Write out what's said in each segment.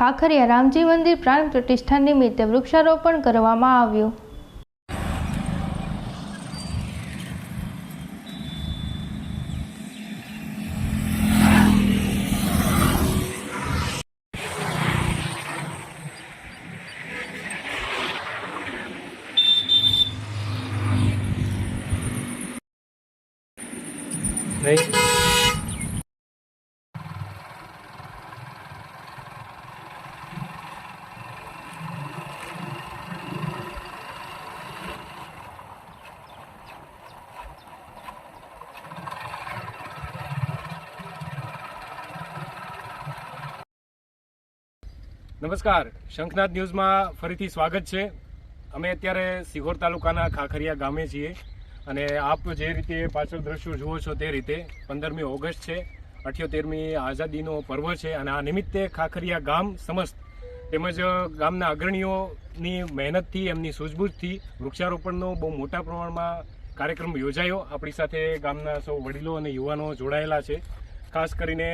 ખાખરિયા રામજી મંદિર પ્રાણ પ્રતિષ્ઠા નિમિત્તે વૃક્ષારોપણ કરવામાં આવ્યું. નહીં. નમસ્કાર. શંખનાથ ન્યૂઝમાં ફરીથી સ્વાગત છે. અમે અત્યારે સિહોર તાલુકાના ખાખરિયા ગામે છીએ અને આપ જે રીતે પાછળ દ્રશ્યો જુઓ છો તે રીતે પંદરમી ઓગસ્ટ છે, અઠ્યોતેરમી આઝાદીનો પર્વ છે અને આ નિમિત્તે ખાખરિયા ગામ સમસ્ત તેમજ ગામના અગ્રણીઓની મહેનતથી, એમની સૂઝબૂઝથી વૃક્ષારોપણનો બહુ મોટા પ્રમાણમાં કાર્યક્રમ યોજાયો. આપણી સાથે ગામના સૌ વડીલો અને યુવાનો જોડાયેલા છે. ખાસ કરીને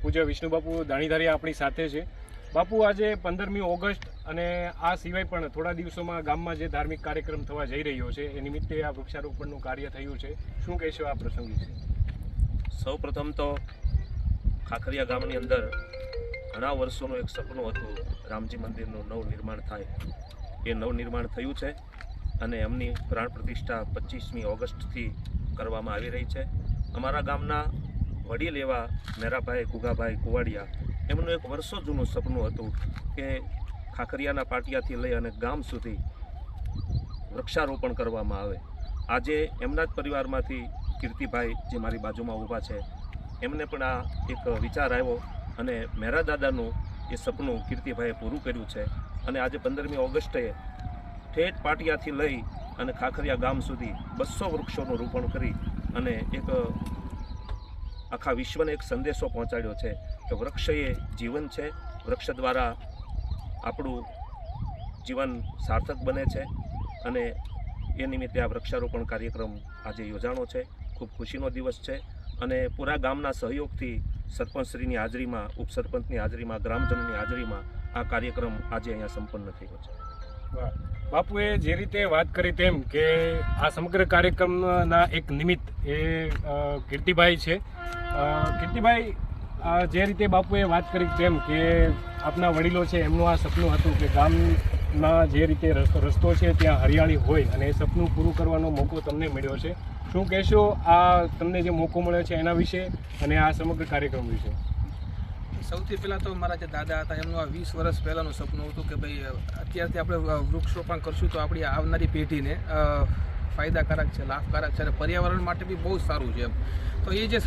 પૂજ્ય વિષ્ણુબાપુ દાણીધારી આપણી સાથે છે. બાપુ, આજે પંદરમી ઓગસ્ટ અને આ સિવાય પણ થોડા દિવસોમાં ગામમાં જે ધાર્મિક કાર્યક્રમ થવા જઈ રહ્યો છે, એ નિમિત્તે આ વૃક્ષારોપણનું કાર્ય થયું છે. શું કહેશો આ પ્રસંગ? વિશે સૌ પ્રથમ તો ખાખરિયા ગામની અંદર ઘણા વર્ષોનું એક સપનું હતું રામજી મંદિરનું નવનિર્માણ થાય. એ નવનિર્માણ થયું છે અને એમની પ્રાણ પ્રતિષ્ઠા પચીસમી ઓગસ્ટથી કરવામાં આવી રહી છે. અમારા ગામના વડીલ એવા મેરાભાઈ, ગુગાભાઈ, કુવાડિયા એમનું એક વર્ષો જૂનું સપનું હતું કે ખાખરિયાના પાટિયાથી લઈ અને ગામ સુધી વૃક્ષારોપણ કરવામાં આવે. આજે એમના જ પરિવારમાંથી કીર્તિભાઈ જે મારી બાજુમાં ઊભા છે, એમને પણ આ એક વિચાર આવ્યો અને મેરા દાદાનું એ સપનું કીર્તિભાઈએ પૂરું કર્યું છે અને આજે પંદરમી ઓગસ્ટે ઠેઠ પાટિયાથી લઈ અને ખાખરિયા ગામ સુધી બસો વૃક્ષોનું રોપણ કરી અને એક આખા વિશ્વને એક સંદેશો પહોંચાડ્યો છે. કે વૃક્ષ એ જીવન છે. વૃક્ષ દ્વારા આપણું જીવન સાર્થક બને છે અને એ નિમિત્તે આ વૃક્ષારોપણ કાર્યક્રમ આજે યોજાણો છે. ખૂબ ખુશીનો દિવસ છે અને પૂરા ગામના સહયોગથી સરપંચશ્રીની હાજરીમાં, ઉપસરપંચની હાજરીમાં, ગ્રામજનોની હાજરીમાં આ કાર્યક્રમ આજે અહીંયા સંપન્ન થયો છે. બાપુએ જે રીતે વાત કરી તેમ કે આ સમગ્ર કાર્યક્રમના એક નિમિત્ત એ કીર્તિભાઈ છે. કીર્તિભાઈ જે રીતે બાપુએ વાત કરી તેમ કે આપના વડીલો છે, એમનું આ સપનું હતું કે ગામના જે રીતે રસ્તો છે ત્યાં હરિયાળી હોય અને એ સપનું પૂરું કરવાનો મોકો તમને મળ્યો છે. શું કહેશો? આ તમને જે મોકો મળ્યો છે એના વિશે અને આ સમગ્ર કાર્યક્રમ વિશે? સૌથી પહેલાં તો મારા જે દાદા હતા, એમનું આ વીસ વર્ષ પહેલાંનું સપનું હતું કે ભાઈ અત્યારથી આપણે વૃક્ષરોપણ કરશું તો આપણી આવનારી પેઢીને ફાયદાકારક છે, લાભકારક છે અને પર્યાવરણ માટે બી બહુ સારું છે એમ. તો એ જે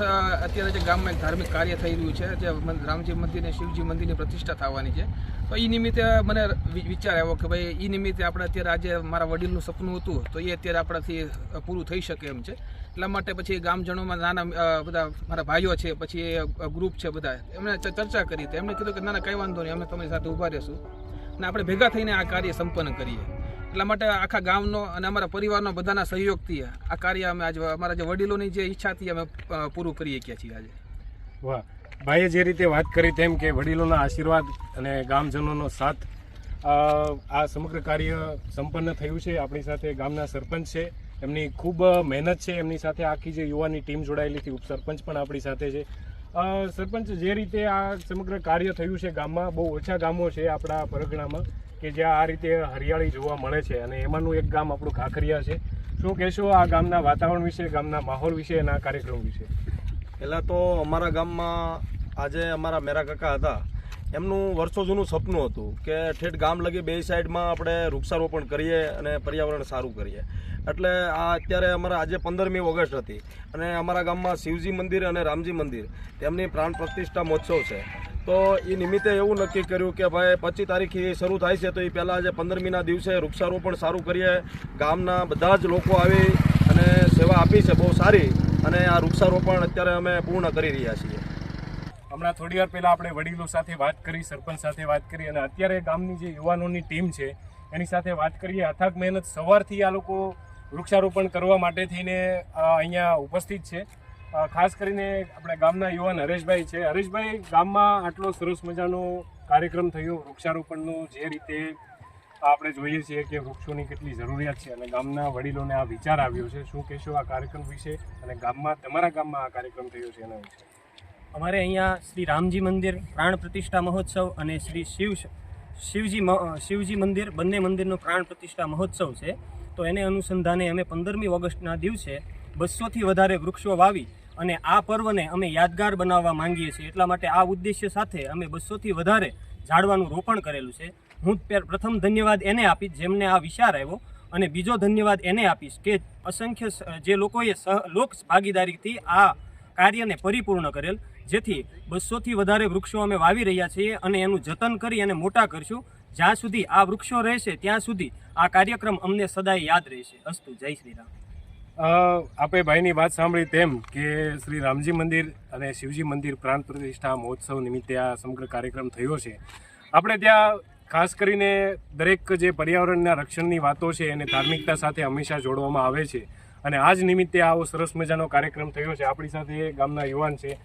અત્યારે જે ગામમાં એક ધાર્મિક કાર્ય થઈ રહ્યું છે, જે રામજી મંદિર અને શિવજી મંદિરની પ્રતિષ્ઠા થવાની છે, તો એ નિમિત્તે મને વિચાર આવ્યો કે ભાઈ એ નિમિત્તે આપણે અત્યારે આજે મારા વડીલનું સપનું હતું, તો એ અત્યારે આપણાથી પૂરું થઈ શકે એમ છે. એટલા માટે પછી ગામજનોમાં નાના બધા મારા ભાઈઓ છે, પછી એ ગ્રુપ છે બધા, એમણે ચર્ચા કરી તો એમણે કીધું કે, ના ના, કંઈ વાંધો નહીં, અમે તમારી સાથે ઊભા રહેશું. અને આપણે ભેગા થઈને આ કાર્ય સંપન્ન કરીએ. એટલા માટે આખા ગામનો અને અમારા પરિવારનો બધાના સહયોગથી આ કાર્ય અમે આજે અમારા જે વડીલોની જે ઈચ્છાથી અમે પૂરું કરી શક્યા છીએ આજે. વાહ. ભાઈએ જે રીતે વાત કરી તેમ કે વડીલોના આશીર્વાદ અને ગામજનોનો સાથ આ સમગ્ર કાર્ય સંપન્ન થયું છે. આપણી સાથે ગામના સરપંચ છે. એમની ખૂબ મહેનત છે. એમની સાથે આખી જે યુવાની ટીમ જોડાયેલી હતી, ઉપસરપંચ પણ આપણી સાથે છે. સરપંચ, જે રીતે આ સમગ્ર કાર્ય થયું છે ગામમાં, બહુ ઓછા ગામો છે આપણા પરગણામાં. કે જ્યાં આ રીતે હરિયાળી જોવા મળે છે અને એમાંનું એક ગામ આપણું ખાખરિયા છે. શું કહેશો આ ગામના વાતાવરણ વિશે, ગામના માહોલ વિશે અને કાર્યક્રમ વિશે? પહેલાં તો અમારા ગામમાં આજે અમારા મેરા કાકા હતા. એમનું વર્ષો જૂનું સપનું હતું કે ઠેઠ ગામ લગી બે સાઈડમાં આપણે વૃક્ષારોપણ કરીએ અને પર્યાવરણ સારું કરીએ. એટલે આ અત્યારે અમારા આજે પંદરમી ઓગસ્ટ હતી અને અમારા ગામમાં શિવજી મંદિર અને રામજી મંદિર તેમની પ્રાણ પ્રતિષ્ઠા મહોત્સવ છે. તો એ નિમિત્તે એવું નક્કી કર્યું કે ભાઈ પચીસ તારીખથી શરૂ થાય છે તો એ પહેલાં આજે પંદરમીના દિવસે વૃક્ષારોપણ સારું કરીએ. ગામના બધા જ લોકો આવી અને સેવા આપી છે, બહુ સારી. અને આ વૃક્ષારોપણ અત્યારે અમે પૂર્ણ કરી રહ્યા છીએ. હમણાં થોડી વાર પહેલાં આપણે વડીલો સાથે વાત કરી, સરપંચ સાથે વાત કરી અને અત્યારે ગામની જે યુવાનોની ટીમ છે, એની સાથે વાત કરીએ. અથાગ મહેનત સવારથી આ લોકો વૃક્ષારોપણ કરવા માટે થઈને અહીંયા ઉપસ્થિત છે. ખાસ કરીને આપણે ગામના યુવાન હરેશભાઈ છે. હરેશભાઈ, ગામમાં આટલો સરસ મજાનો કાર્યક્રમ થયો વૃક્ષારોપણનું, જે રીતે આપણે જોઈએ છીએ કે વૃક્ષોની કેટલી જરૂરિયાત છે અને ગામના વડીલોને આ વિચાર આવ્યો છે. શું કહેશો આ કાર્યક્રમ વિશે? અને ગામમાં, તમારા ગામમાં આ કાર્યક્રમ થયો છે એના વિશે? અમારે અહીંયા શ્રી રામજી મંદિર પ્રાણ પ્રતિષ્ઠા મહોત્સવ અને શ્રી શિવ શિવજી શિવજી મંદિર, બંને મંદિરનો પ્રાણ પ્રતિષ્ઠા મહોત્સવ છે. તો એને અનુસંધાને અમે પંદરમી ઓગસ્ટના દિવસે બસોથી વધારે વૃક્ષો વાવી અને આ પર્વને અમે યાદગાર બનાવવા માંગીએ છીએ. એટલા માટે આ ઉદ્દેશ્ય સાથે અમે બસોથી વધારે ઝાડવાનું રોપણ કરેલું છે. હું પ્રથમ ધન્યવાદ એને આપીશ જેમને આ વિચાર આવ્યો અને બીજો ધન્યવાદ એને આપીશ કે અસંખ્ય જે લોકોએ સહ લોક ભાગીદારીથી આ કાર્યને પરિપૂર્ણ કરેલ જેથી બસોથી વધારે વૃક્ષો અમે વાવી રહ્યા છીએ અને એનું જતન કરી અને મોટા કરશું. જ્યાં સુધી આ વૃક્ષો રહેશે, ત્યાં સુધી આ કાર્યક્રમ અમને સદાય યાદ રહેશે. અસ્તુ, જય શ્રી રામ આપે ભાઈની વાત સાંભળી તેમ કે શ્રી રામજી મંદિર અને શિવજી મંદિર પ્રાણ પ્રતિષ્ઠા મહોત્સવ નિમિત્તે આ સમગ્ર કાર્યક્રમ થયો છે. આપણે ત્યાં ખાસ કરીને દરેક જે પર્યાવરણના રક્ષણની વાતો છે, એને ધાર્મિકતા સાથે હંમેશા જોડવામાં આવે છે. અને આજ નિમિત્તે આવો સરસ મજાનો કાર્યક્રમ થયો છે. આપણી સાથે ગામના યુવાન છે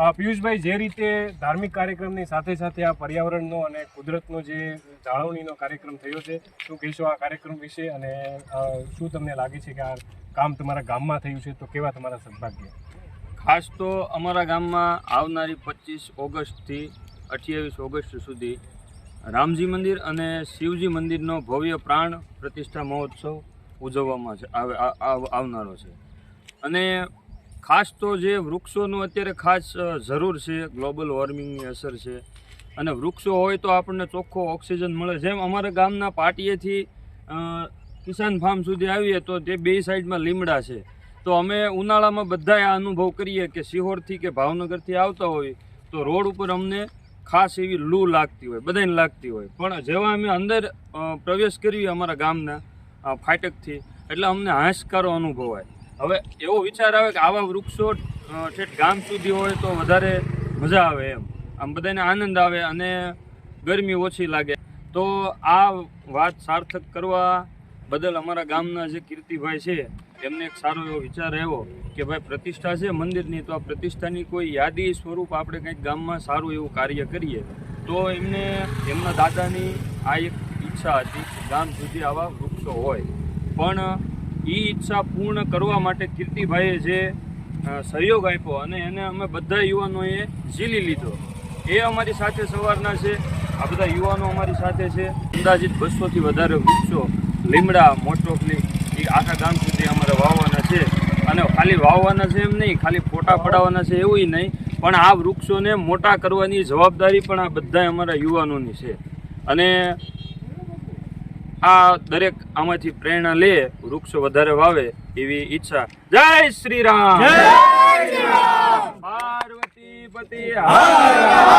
પિયુષભાઈ, જે રીતે ધાર્મિક કાર્યક્રમની સાથે સાથે આ પર્યાવરણનો અને કુદરતનો જે જાળવણીનો કાર્યક્રમ થયો છે, શું કહેશો આ કાર્યક્રમ વિશે? અને શું તમને લાગે છે કે આ કામ તમારા ગામમાં થયું છે? તો કેવા તમારા સદભાગ્ય? ખાસ તો અમારા ગામમાં આવનારી પચીસ ઓગસ્ટથી અઠ્યાવીસ ઓગસ્ટ સુધી રામજી મંદિર અને શિવજી મંદિરનો ભવ્ય પ્રાણ પ્રતિષ્ઠા મહોત્સવ ઉજવવામાં છે આવનારો છે. અને ખાસ તો જે વૃક્ષોનું અત્યારે ખાસ જરૂર છે, ગ્લોબલ વોર્મિંગની અસર છે. અને વૃક્ષો હોય તો આપણને ચોખ્ખો ઓક્સિજન મળે. જેમ અમારા ગામના પાટીએથી કિસાન ફાર્મ સુધી આવીએ તો તે બે સાઈડમાં લીમડા છે. તો અમે ઉનાળામાં બધાએ આ અનુભવ કરીએ કે સિહોરથી કે ભાવનગરથી આવતા હોય તો રોડ ઉપર અમને ખાસ એવી લૂ લાગતી હોય બધાને લાગતી હોય. પણ જેવા અમે અંદર પ્રવેશ કરીએ અમારા ગામના ફાટકથી, એટલે અમને હાશકારો અનુભવાય. હવે એવો વિચાર આવે કે આવા વૃક્ષો ઠેઠ ગામ સુધી હોય તો વધારે મજા આવે એમ. આમ બધાને આનંદ આવે અને ગરમી ઓછી લાગે. તો આ વાત સાર્થક કરવા બદલ અમારા ગામના જે કીર્તિભાઈ છે, એમને એક સારો એવો વિચાર આવ્યો કે ભાઈ પ્રતિષ્ઠા છે મંદિરની, તો આ પ્રતિષ્ઠાની કોઈ યાદી સ્વરૂપ આપણે કંઈક ગામમાં સારું એવું કાર્ય કરીએ. તો એમને, એમના દાદાની આ એક ઈચ્છા હતી ગામ સુધી આવા વૃક્ષો હોય. પણ એ ઈચ્છા પૂર્ણ કરવા માટે કીર્તિભાઈએ જે સહયોગ આપ્યો અને એને અમે બધા યુવાનોએ ઝીલી લીધો. એ અમારી સાથે સવારના છે, આ બધા યુવાનો અમારી સાથે છે. અંદાજિત બસોથી વધારે વૃક્ષો, લીમડા મોટોકલી એ આખા ગામ સુધી અમારે વાવવાના છે. અને ખાલી વાવવાના છે એમ નહીં, ખાલી ફોટા પડાવવાના છે એવું નહીં, પણ આ વૃક્ષોને મોટા કરવાની જવાબદારી પણ આ બધા અમારા યુવાનોની છે. અને આ દરેક આમાંથી પ્રેરણા લે વૃક્ષો વધારે વાવે એવી ઈચ્છા. જય શ્રી રામ પાર્વતી પતિ હા